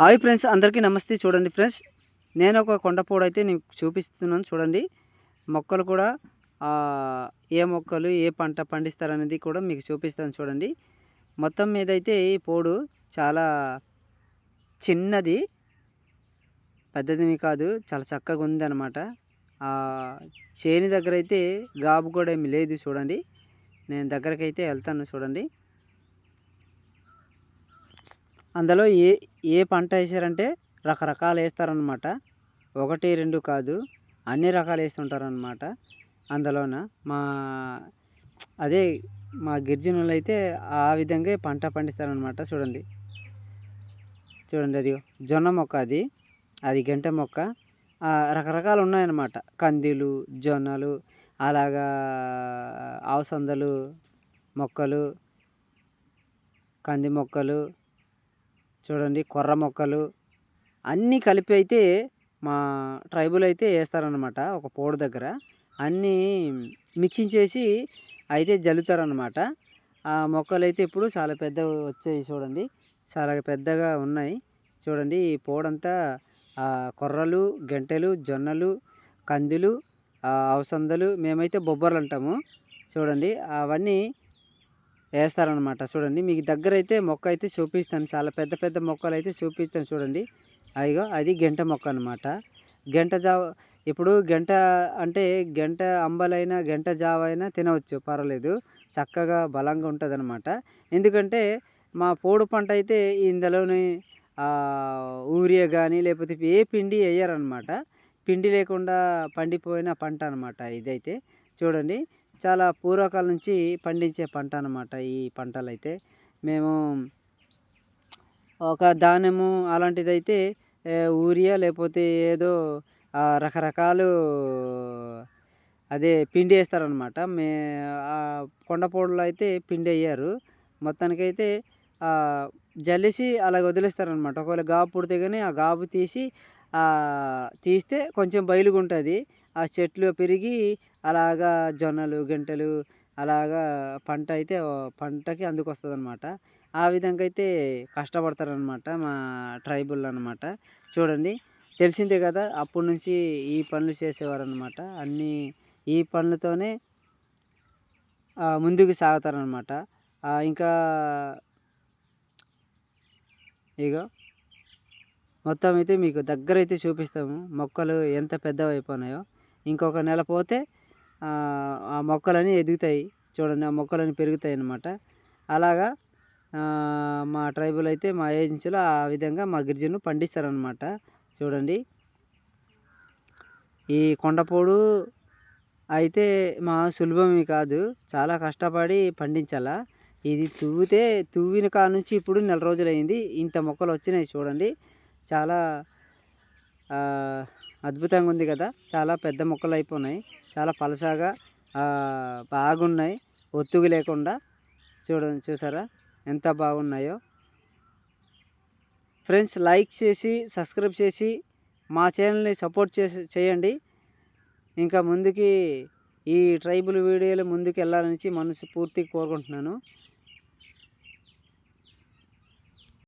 Hi friends అందరికీ నమస్తే. చూడండి ఫ్రెండ్స్ నేను ఒక కొండపోడు అయితే నేను చూపిస్తున్నాను. చూడండి మొక్కలు కూడా ఏ మొక్కలు ఏ పంట పండిస్తారనేది కూడా మీకు చూపిస్తాను చూడండి. మొత్తం మీద అయితే ఈ పోడు చాలా చిన్నది పెద్దది కాదు చాలా చక్కగా ఉంది అనమాట చేని దగ్గర అయితే గాబు కూడా ఏమి లేదు చూడండి. నేను దగ్గరకైతే వెళ్తాను చూడండి. అందులో ఏ ఏ పంట వేసారంటే రకరకాలు వేస్తారనమాట ఒకటి రెండు కాదు అన్ని రకాలు వేస్తుంటారనమాట అందులోన మా అదే మా గిరిజనులు అయితే ఆ విధంగా పంట పండిస్తారనమాట చూడండి. చూడండి అది జొన్న మొక్క అది అది గంట మొక్క రకరకాలు ఉన్నాయన్నమాట. కందిలు జొన్నలు అలాగా ఆవసందలు మొక్కలు కంది మొక్కలు చూడండి కొర్ర మొక్కలు అన్నీ కలిపి అయితే మా ట్రైబుల్ అయితే వేస్తారనమాట ఒక పోడు దగ్గర. అన్నీ మిక్సింగ్ చేసి అయితే జల్లుతారనమాట ఆ మొక్కలు అయితే ఇప్పుడు చాలా పెద్దగా వచ్చాయి చూడండి. చాలా పెద్దగా ఉన్నాయి. చూడండి ఈ పోడంతా కొర్రలు గంటెలు జొన్నలు కందులు అవసందలు మేమైతే బొబ్బర్లు అంటాము. చూడండి అవన్నీ వేస్తారనమాట చూడండి మీకు దగ్గర అయితే మొక్క అయితే చూపిస్తాను. చాలా పెద్ద పెద్ద మొక్కలు అయితే చూపిస్తాను చూడండి. అదిగో అది గంట మొక్క అనమాట గంట జావ ఇప్పుడు గంట అంటే గంట అంబలైనా గంట జావ అయినా తినవచ్చు పర్వాలేదు. చక్కగా బలంగా ఉంటుంది అనమాట ఎందుకంటే మా పోడు పంట అయితే ఇందులోని ఊరియా కానీ లేకపోతే ఏ పిండి వేయరనమాట పిండి లేకుండా పండిపోయిన పంట అనమాట ఇదైతే. చూడండి. చాలా పూర్వకాలం నుంచి పండించే పంట అనమాట ఈ పంటలు అయితే మేము ఒక ధాన్యము అలాంటిదైతే ఊరియా లేకపోతే ఏదో రకరకాలు అదే పిండి వేస్తారనమాట మే ఆ అయితే పిండి వేయరు. మొత్తానికైతే ఆ, జల్లిసి అలా వదిలేస్తారనమాట ఒకవేళ గాబు పుడితే కానీ ఆ గాబు తీసి తీస్తే కొంచెం బయలుగా ఉంటుంది ఆ చెట్లు పెరిగి అలాగా జొన్నలు గంటలు అలాగా పంట అయితే పంటకి అందుకొస్తుంది అనమాట ఆ విధంగా అయితే కష్టపడతారనమాట మా ట్రైబుల్ అనమాట చూడండి తెలిసిందే కదా అప్పటి నుంచి ఈ పనులు చేసేవారు అనమాట అన్నీ ఈ పనులతోనే ముందుకు సాగుతారనమాట. ఇంకా ఇగో మొత్తం అయితే మీకు దగ్గర అయితే చూపిస్తాము మొక్కలు ఎంత పెద్దవి అయిపోయినాయో ఇంకొక నెల పోతే ఆ మొక్కలన్నీ ఎదుగుతాయి. చూడండి ఆ మొక్కలని పెరుగుతాయి అన్నమాట అలాగా మా ట్రైబుల్ అయితే మా ఏజెన్సీలో ఆ విధంగా మా గిరిజనులు పండిస్తారనమాట చూడండి. ఈ కొండపోడు అయితే మా సులభమే కాదు. చాలా కష్టపడి పండించాలా. ఇది తువ్వితే తువ్విన కాడ నుంచి ఇప్పుడు నెల రోజులైంది. ఇంత మొక్కలు వచ్చినాయి చూడండి. చాలా అద్భుతంగా ఉంది కదా? చాలా పెద్ద మొక్కలు అయిపోయినాయి చాలా పలసాగా బాగున్నాయి. ఒత్తుగు లేకుండా చూడండి చూసారా? ఎంత బాగున్నాయో. ఫ్రెండ్స్ లైక్ చేసి సబ్స్క్రైబ్ చేసి మా ఛానల్ని సపోర్ట్ చేసి చేయండి. ఇంకా ముందుకి ఈ ట్రైబుల్ వీడియోలు ముందుకు వెళ్ళాలని మనసు పూర్తిగా కోరుకుంటున్నాను.